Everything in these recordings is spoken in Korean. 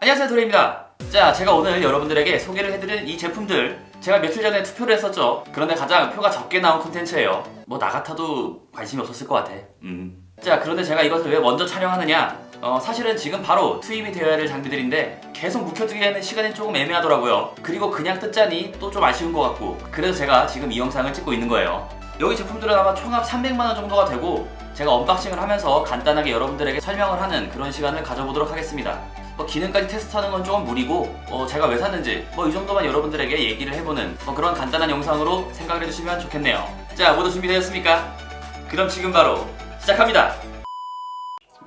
안녕하세요 도레입니다. 자 제가 오늘 여러분들에게 소개를 해드릴 이 제품들 제가 며칠 전에 투표를 했었죠. 그런데 가장 표가 적게 나온 콘텐츠예요. 뭐 나 같아도 관심이 없었을 것 같아. 음. 자 그런데 제가 이것을 왜 먼저 촬영하느냐? 어, 사실은 지금 바로 투입이 되어야 될 장비들인데 계속 묵혀두기에는 시간이 조금 애매하더라고요. 그리고 그냥 뜯자니 또 좀 아쉬운 것 같고 그래서 제가 지금 이 영상을 찍고 있는 거예요. 여기 제품들은 아마 총합 300만원 정도가 되고 제가 언박싱을 하면서 간단하게 여러분들에게 설명을 하는 그런 시간을 가져보도록 하겠습니다 뭐 기능까지 테스트하는 건 조금 무리고 어, 제가 왜 샀는지 뭐 이 정도만 여러분들에게 얘기를 해보는 뭐 그런 간단한 영상으로 생각을 해주시면 좋겠네요. 자 모두 준비되었습니까? 그럼 지금 바로 시작합니다.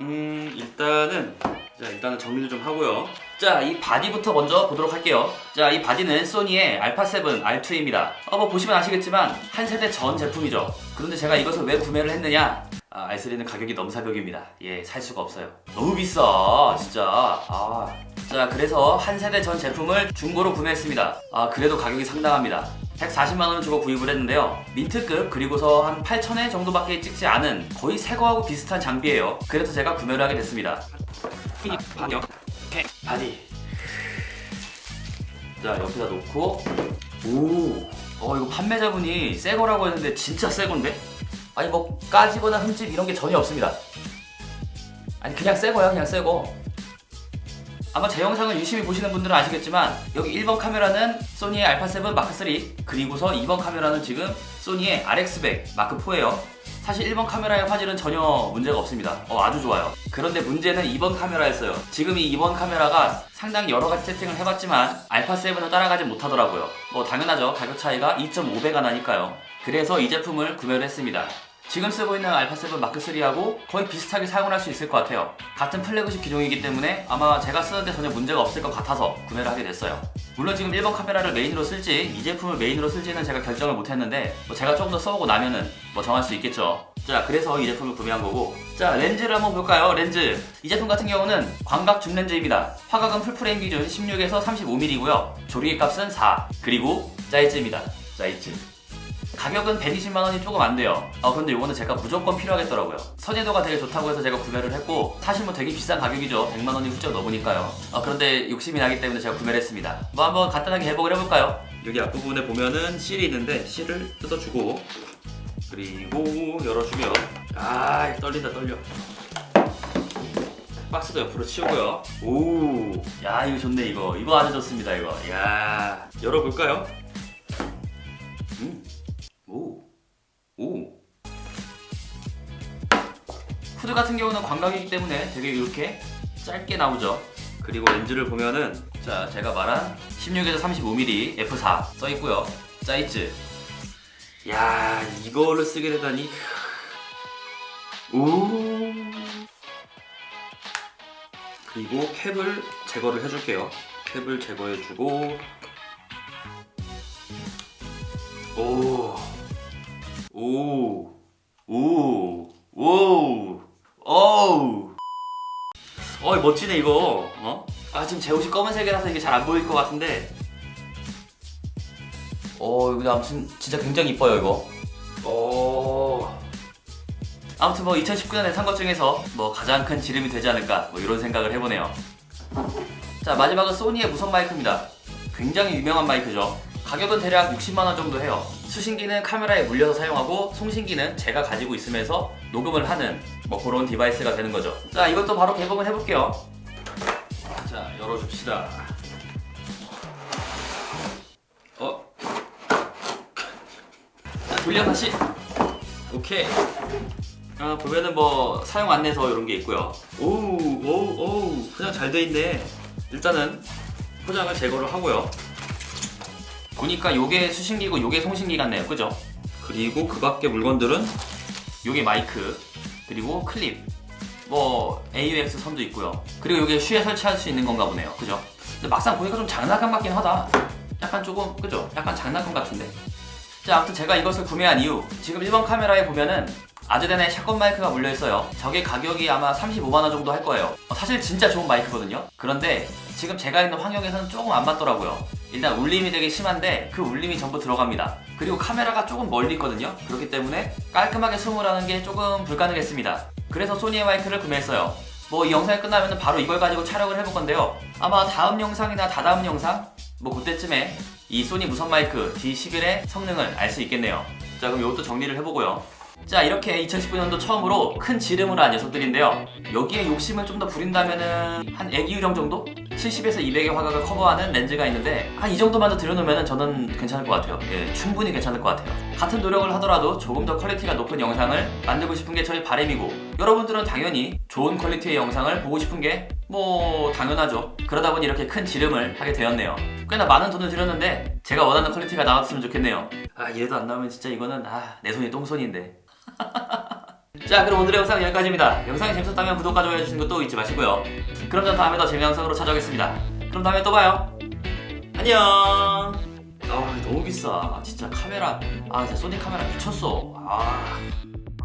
음 일단은 자 일단은 정리를 좀 하고요. 자 이 바디부터 먼저 보도록 할게요. 자 이 바디는 소니의 알파7 R2입니다. 어 뭐 보시면 아시겠지만 한 세대 전 제품이죠. 그런데 제가 이것을 왜 구매를 했느냐 아, R3는 가격이 넘사벽입니다. 예, 살 수가 없어요. 너무 비싸, 진짜. 아. 자, 그래서 한 세대 전 제품을 중고로 구매했습니다. 아, 그래도 가격이 상당합니다. 140만원을 주고 구입을 했는데요. 민트급, 그리고서 한 8,000회 정도밖에 찍지 않은 거의 새 거하고 비슷한 장비예요. 그래서 제가 구매를 하게 됐습니다. 바디, 오케이, 바디. 자, 옆에다 놓고. 오. 어, 이거 판매자분이 새 거라고 했는데 진짜 새 건데? 아니 뭐 까지거나 흠집 이런 게 전혀 없습니다. 아니 그냥 새 거야 그냥 새 거. 아마 제 영상을 유심히 보시는 분들은 아시겠지만 여기 1번 카메라는 소니의 알파7 마크3 그리고서 2번 카메라는 지금 소니의 RX100 마크4예요. 사실 1번 카메라의 화질은 전혀 문제가 없습니다. 어, 아주 좋아요. 그런데 문제는 2번 카메라였어요. 지금 이 2번 카메라가 상당히 여러 가지 세팅을 해봤지만 알파 7을 따라가지 못하더라고요. 뭐 당연하죠. 가격 차이가 2.5배가 나니까요. 그래서 이 제품을 구매를 했습니다. 지금 쓰고 있는 알파7 마크3하고 거의 비슷하게 사용을 할 수 있을 것 같아요. 같은 플래그십 기종이기 때문에 아마 제가 쓰는데 전혀 문제가 없을 것 같아서 구매를 하게 됐어요. 물론 지금 1번 카메라를 메인으로 쓸지 이 제품을 메인으로 쓸지는 제가 결정을 못했는데 뭐 제가 조금 더 써보고 나면은 뭐 정할 수 있겠죠. 자 그래서 이 제품을 구매한 거고. 자 렌즈를 한번 볼까요? 렌즈. 이 제품 같은 경우는 광각 줌 렌즈입니다. 화각은 풀프레임 기준 16에서 35mm고요. 조리개 값은 4 그리고 사이즈입니다. 사이즈 가격은 120만 원이 조금 안 돼요. 어, 근데 이거는 제가 무조건 필요하겠더라고요. 선예도가 되게 좋다고 해서 제가 구매를 했고, 사실 뭐 되게 비싼 가격이죠. 100만 원이 훌쩍 넘으니까요. 어, 그런데 욕심이 나기 때문에 제가 구매를 했습니다. 뭐 한번 간단하게 해보을 해볼까요? 여기 앞부분에 보면은 실이 있는데, 실을 뜯어주고, 그리고 열어주면, 아, 떨린다, 떨려. 박스도 옆으로 치우고요. 오, 야, 이거 좋네, 이거. 이거 아주 좋습니다, 이거. 야, 열어볼까요? 음. 오. 오. 후드 같은 경우는 광각이기 때문에 되게 이렇게 짧게 나오죠. 그리고 렌즈를 보면은 자 제가 말한 16에서 35mm f4 써 있고요. 사이즈. 야 이거를 쓰게 되다니. 오. 그리고 캡을 제거를 해줄게요. 캡을 제거해주고. 오. 오, 오, 오, 오우. 어이, 멋지네, 이거. 어? 아, 지금 제 옷이 검은색이라서 이게 잘 안 보일 것 같은데. 어, 이거 아무튼 진짜 굉장히 이뻐요, 이거. 오. 아무튼 뭐 2019년에 산 것 중에서 뭐 가장 큰 지름이 되지 않을까, 뭐 이런 생각을 해보네요. 자, 마지막은 소니의 무선 마이크입니다. 굉장히 유명한 마이크죠. 가격은 대략 60만원 정도 해요. 수신기는 카메라에 물려서 사용하고 송신기는 제가 가지고 있으면서 녹음을 하는 뭐 그런 디바이스가 되는 거죠. 자, 이것도 바로 개봉을 해볼게요. 자, 열어줍시다. 어? 자, 돌려 다시. 오케이. 아, 보면은 뭐 사용 안내서 이런 게 있고요. 오우, 오우, 오우, 포장 잘 돼 있네. 일단은 포장을 제거를 하고요. 보니까 요게 수신기고 요게 송신기 같네요. 그죠? 그리고 그 밖에 물건들은 요게 마이크, 그리고 클립, 뭐 AUX 선도 있고요. 그리고 요게 슈에 설치할 수 있는 건가 보네요. 그죠? 근데 막상 보니까 좀 장난감 같긴 하다. 약간 조금 그죠? 약간 장난감 같은데. 자, 아무튼 제가 이것을 구매한 이유 지금 1번 카메라에 보면은 아즈덴의 샷건 마이크가 물려 있어요. 저게 가격이 아마 35만 원 정도 할 거예요. 어, 사실 진짜 좋은 마이크거든요. 그런데 지금 제가 있는 환경에서는 조금 안 맞더라고요. 일단 울림이 되게 심한데 그 울림이 전부 들어갑니다. 그리고 카메라가 조금 멀리 있거든요. 그렇기 때문에 깔끔하게 수음을 하는 게 조금 불가능했습니다. 그래서 소니의 마이크를 구매했어요. 뭐 이 영상이 끝나면 바로 이걸 가지고 촬영을 해볼 건데요. 아마 다음 영상이나 다다음 영상 뭐 그때쯤에 이 소니 무선 마이크 D11의 성능을 알 수 있겠네요. 자 그럼 이것도 정리를 해보고요. 자 이렇게 2019년도 처음으로 큰 지름을 한 녀석들인데요. 여기에 욕심을 좀 더 부린다면은 한 애기 유령 정도? 70에서 200의 화각을 커버하는 렌즈가 있는데 한 이 정도만 더 들여놓으면 저는 괜찮을 것 같아요. 예, 충분히 괜찮을 것 같아요. 같은 노력을 하더라도 조금 더 퀄리티가 높은 영상을 만들고 싶은 게 저희 바람이고 여러분들은 당연히 좋은 퀄리티의 영상을 보고 싶은 게 뭐 당연하죠. 그러다 보니 이렇게 큰 지름을 하게 되었네요. 꽤나 많은 돈을 들였는데 제가 원하는 퀄리티가 나왔으면 좋겠네요. 아 얘도 안 나오면 진짜 이거는 아 내 손이 똥손인데. 자 그럼 오늘의 영상 여기까지입니다. 영상이 재밌었다면 구독과 좋아요 해주시는 것도 잊지 마시고요. 그럼 전 다음에 더 재미난 영상으로 찾아오겠습니다. 그럼 다음에 또 봐요. 안녕. 아 너무 비싸. 진짜 카메라. 아 진짜 소니 카메라 미쳤어. 아.